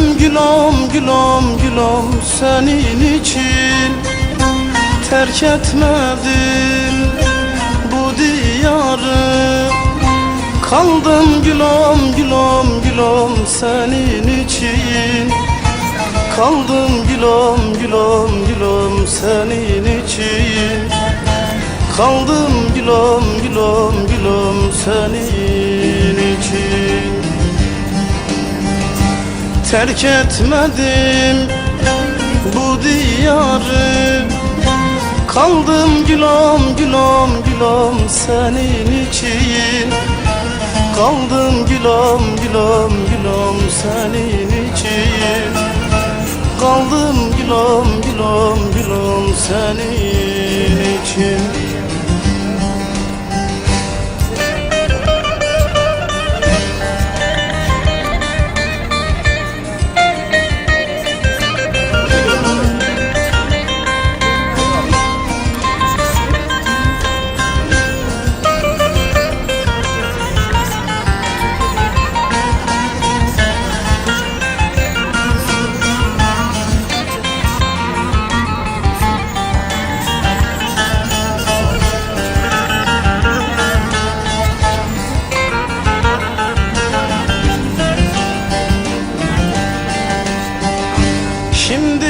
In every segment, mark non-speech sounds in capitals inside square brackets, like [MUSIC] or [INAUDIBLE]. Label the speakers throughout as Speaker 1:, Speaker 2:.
Speaker 1: gülüm gülüm gülüm senin için. Terk etmedim bu diyarı. Kaldım gülüm gülüm gülüm senin için. Kaldım gülüm gülüm gülüm senin için. Kaldım gülüm gülüm gülüm senin Terk etmedim bu diyarı. Kaldım gülüm gülüm gülüm senin için. Kaldım gülüm gülüm gülüm senin için. Kaldım gülüm gülüm gülüm senin için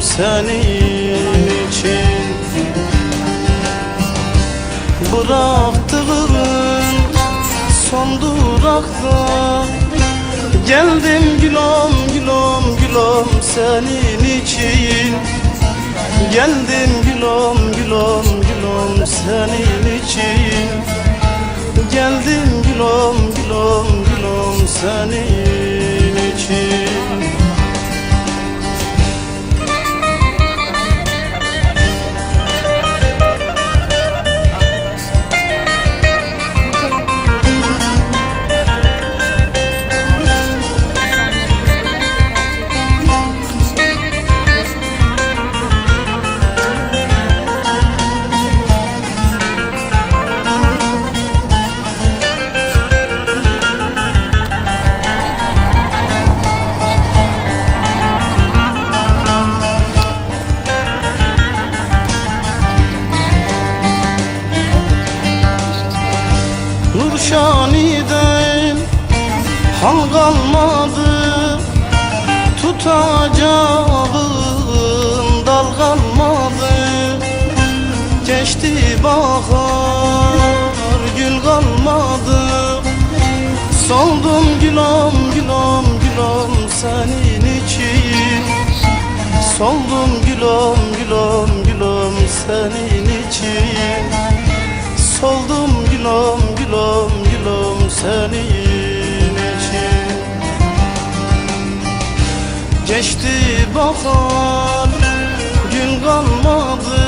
Speaker 1: senin için. Bıraktığın son durakta Geldim gülüm gülüm gülüm senin için. Geldim gülüm gülüm gülüm senin için. Geldim gülüm gülüm gülüm senin Nurşani'den hal kalmadı. Tutacağım dal kalmadı. Geçti bahar gül kalmadı. Soldum gülüm gülüm gülüm senin için. Soldum gülüm gülüm gülüm senin için senin için Geçti bahar gün kalmadı.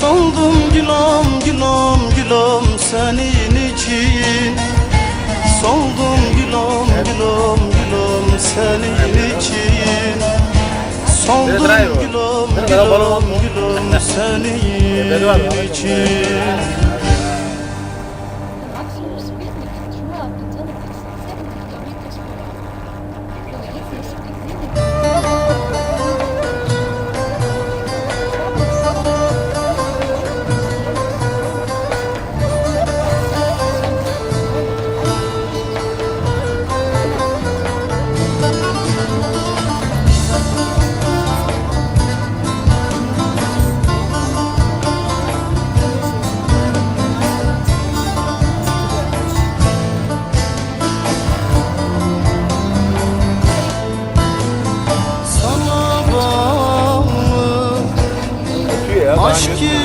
Speaker 1: Soldum gülüm gülüm gülüm senin için. Soldum gülüm gülüm gülüm senin [LAUGHS] için. Soldum gülüm gülüm gülüm senin için aşkı